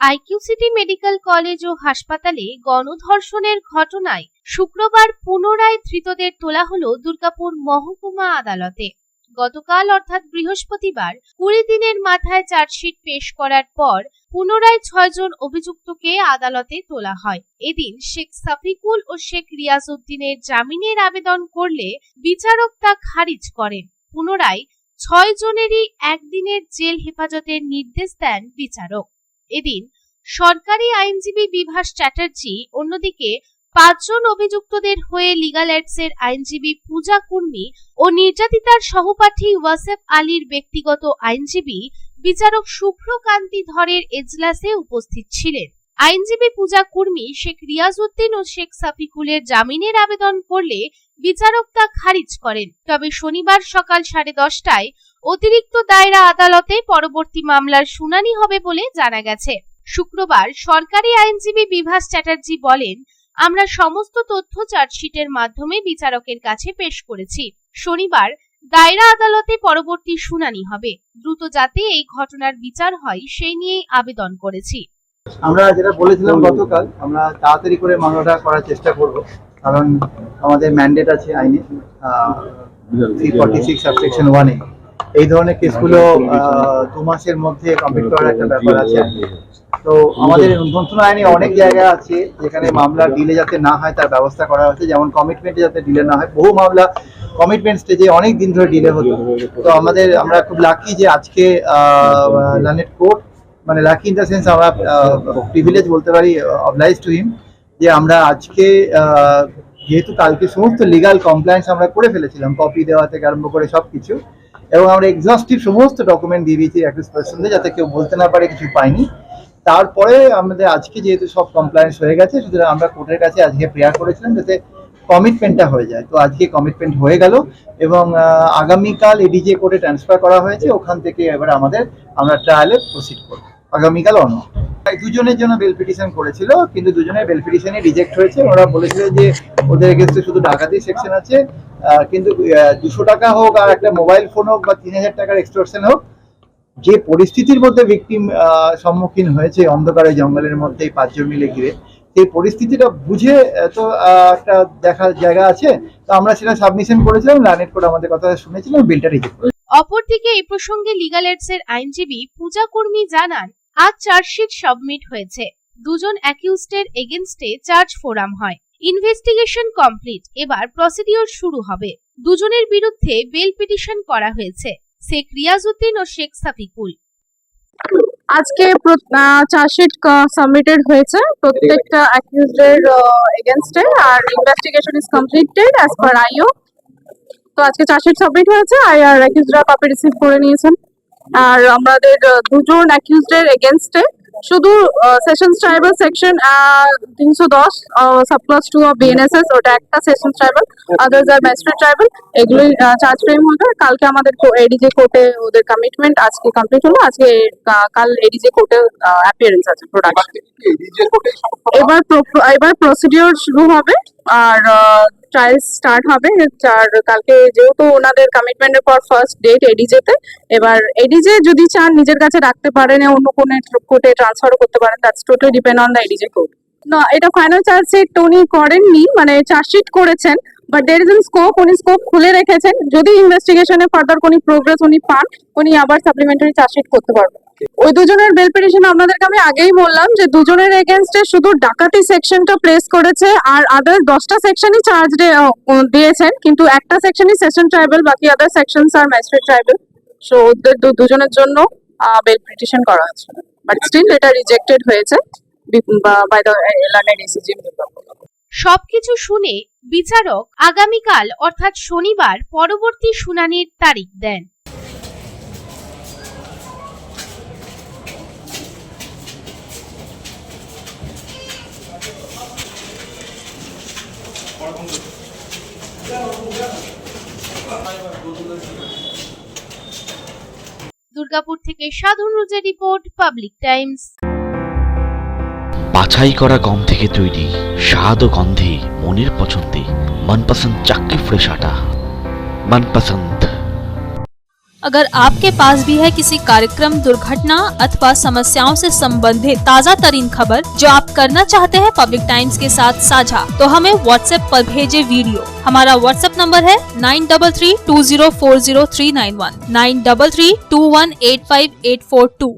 IQ city medical college ও হাসপাতালে গণধর্ষণের ঘটনায় শুক্রবার পুনরায় ধৃতদের তোলা হল দুর্গাপুর মহকুমা আদালতে। গতকাল অর্থাৎ বৃহস্পতিবার কুড়ি দিনের মাথায় চার্জশিট পেশ করার পর পুনরায় ছয়জন অভিযুক্তকে আদালতে তোলা হয়। এদিন শেখ সাফিকুল ও শেখ রিয়াজউদ্দিনের জামিনের আবেদন করলে বিচারক তা খারিজ করেন। পুনরায় ছয় জনেরই একদিনের জেল হেফাজতের নির্দেশ দেন বিচারক। এদিন সরকারি আইনজীবী বিভাস চ্যাটার্জি অন্যদিকে পাঁচজন অভিযুক্তদের হয়ে লিগাল এডসের আইনজীবী পূজা কুর্মী ও নির্যাতিতার সহপাঠী ওয়াসেফ আলীর ব্যক্তিগত আইনজীবী বিচারক শুভ্রকান্তি ধরের এজলাসে উপস্থিত ছিলেন। আইনজীবী পূজা কুর্মী শেখ রিয়াজউদ্দিন ও শেখ সাফিকুলের জামিনের আবেদন করলে বিচারক তা খারিজ করেন। তবে শনিবার সকাল সাড়ে দশটায় অতিরিক্ত দায়রা আদালতে পরবর্তী মামলার শুনানি হবে বলে জানা গেছে। শুক্রবার সরকারি আইনজীবী বিভাস চ্যাটার্জি বলেন, আমরা সমস্ত তথ্য চার্জশিটের মাধ্যমে বিচারকের কাছে পেশ করেছি। শনিবার দায়রা আদালতে পরবর্তী শুনানি হবে। দ্রুত যাতে এই ঘটনার বিচার হয়, সেই নিয়েই আবেদন করেছি। আমরা যেটা বলেছিলাম গতকাল, আমরা তাড়াতাড়ি করে মামলাটা করার চেষ্টা করব, কারণ আমাদের ম্যান্ডেট আছে আইনে ওয়ানে এই ধরনের কেসগুলো দু মাসের মধ্যে কমপ্লিট করার একটা ব্যাপার আছে। তো আমাদের নতুন আইনে অনেক জায়গা আছে যেখানে মামলা ডিলে যাতে না হয়, তার ব্যবস্থা করা হয়েছে। যেমন কমিটমেন্টে যাতে ডিলে না হয়, বহু মামলা কমিটমেন্ট স্টেজে অনেক দিন ধরে ডিলে হতো। তো আমাদের, আমরা খুব লাকি যে আজকে লানেট কোর্ট মানে লাকি ইন দ্য সেন্স আমরা প্রিভিলেজ বলতে পারি অবলাইজ টু হিম যে আমরা আজকে যেহেতু কালকে সমস্ত লিগাল কমপ্লায়েন্স আমরা করে ফেলেছিলাম কপি দেওয়া থেকে আরম্ভ করে সব কিছু এবং আমরা এক্সস্টিভ সমস্ত ডকুমেন্ট দিয়ে দিয়েছি অ্যাক্সেস পার্সনদের যাতে কেউ বলতে না পারে, কিছু পাইনি তারপরে আমাদের আজকে যেহেতু সব কমপ্লায়েন্স হয়ে গেছে, সুতরাং আমরা কোর্টের কাছে আজকে প্রেয়ার করেছিলাম যাতে কমিটমেন্টটা হয়ে যায়। তো আজকে কমিটমেন্ট হয়ে গেল, এবং আগামীকাল এডিজে কোর্টে ট্রান্সফার করা হয়েছে, ওখান থেকে এবার আমাদের, আমরা ট্রায়ালে প্রসিড করব। আগামীকাল অন্য। দুজনের জন্য বেল পিটিশন করেছিল, কিন্তু দুজনের বেল পিটিশনই রিজেক্ট হয়েছে। ওরা বলেছিল যে ওদের এগেনস্টে শুধু ডাকাতি সেকশন আছে কিন্তু দুশো টাকা হোক আর একটা মোবাইল ফোন হোক বা তিন হাজার টাকার এক্সটোরশন হোক, যে পরিস্থিতির মধ্যে ভিকটিম সম্মুখীন হয়েছে অন্ধকারে জঙ্গলের মধ্যে পাঁচজন মিলে ঘিরে, সেই পরিস্থিতিটা বুঝে তো একটা দেখার জায়গা আছে। তো আমরা সেটা সাবমিশন করেছিলাম লানেট করে আমাদের কথা শুনেছিলাম বিলটা রিজেক্ট অপরদিকে এই প্রসঙ্গে লিগাল এডসের আইনজীবী পূজা কর্মী জানান আজ চার্জশিট সাবমিট হয়েছে। দুজন অ্যাকিউজডের এগেনস্টে চার্জ ফোরাম হয়। Investigation complete. এবার প্রসিডিওর শুরু হবে। দুজনের বিরুদ্ধে বেল পিটিশন করা হয়েছে। শেখ রিয়াজউদ্দিন ও শেখ সাফিকুল। আজকে চার্জশিট সাবমিটেড হয়েছে। প্রত্যেকটা অ্যাকিউজডের এগেনস্টে আর investigation is completed as per IO. তো আজকে চার্জশিট সাবমিট হয়েছে। আর অ্যাকিউজরা কপি রিসিভ করে নিয়েছেন। আর আমাদের দুজন অ্যাকিউজডের এগেনস্টে শুধু সেশন ট্রাইবাল সেকশন তিনশো দশ সাবক্লাস টু অফ বিএনএসএস ওটা একটা সেশন ট্রাইবাল আদার্স আর ম্যাজিস্ট্রেট ট্রাইবাল এগুলোই চার্জ ফ্রেম হবে কালকে আমাদের এডিজে কোর্টে ওদের কমিটমেন্ট আজকে কমপ্লিট হলো। আজকে কাল এডিজে কোর্টে অ্যাপিয়ারেন্স আছে প্রোডাকশন এবার এবার প্রসিডিওর শুরু হবে। আর ট্রায়াল স্টার্ট হবে আর কালকে যেহেতু ওনাদের কমিটমেন্টের পর ফার্স্ট ডেট এডিজেতে এবার এডিজে যদি চান নিজের কাছে রাখতে পারেন অন্য কোনো কোর্টে ট্রান্সফারও করতে পারেন that's totally depend on the ADJ court না, এটা ফাইনাল চার্জ চার্জশিট উনি করেননি মানে চার্জশিট করেছেন বাট দের ইজ স্কোপ উনি স্কোপ খুলে রেখেছেন। যদি ইনভেস্টিগেশনে ফার্দার কোনো প্রোগ্রেস উনি পান, উনি আবার সাপ্লিমেন্টারি চার্জশিট করতে পারবেন। ওই দুজনের বেল পিটিশন আপনাদেরকে আমি আগেই বললাম যে দুজনের এগেনস্টে শুধু ডাকাতি সেকশনটা প্লেস করেছে, আর আদার দশটা সেকশনই চার্জ দিয়েছেন। কিন্তু একটা সেকশনই সেশন ট্রাইবেল বাকি আদার সেকশনস আর ম্যাজিস্ট্রেট ট্রাইবেল সো ওদের দুজনের জন্য বেল পিটিশন করা হয়েছে বাট স্টিল এটা রিজেক্টেড হয়েছে বাই দ্য এলানের ডিসিজি সবকিছু শুনে বিচারক আগামীকাল অর্থাৎ শনিবার পরবর্তী শুনানির তারিখ দেন। দুর্গাপুর থেকে সাধন রুজের রিপোর্ট, পাবলিক টাইমস। বাছাই করা গম থেকে তৈরি স্বাদ ও গন্ধে মনের পছন্দে মনপসন্দ চাক্কি ফ্রেশ আটা মনপসন্দ अगर आपके पास भी है किसी कार्यक्रम दुर्घटना अथवा समस्याओं से संबंधित ताज़ा तरीन खबर जो आप करना चाहते हैं पब्लिक टाइम्स के साथ साझा तो हमें व्हाट्सएप पर भेजे वीडियो हमारा व्हाट्सएप नंबर है nine double three two zero four zero three nine one nine double three two one eight five eight four two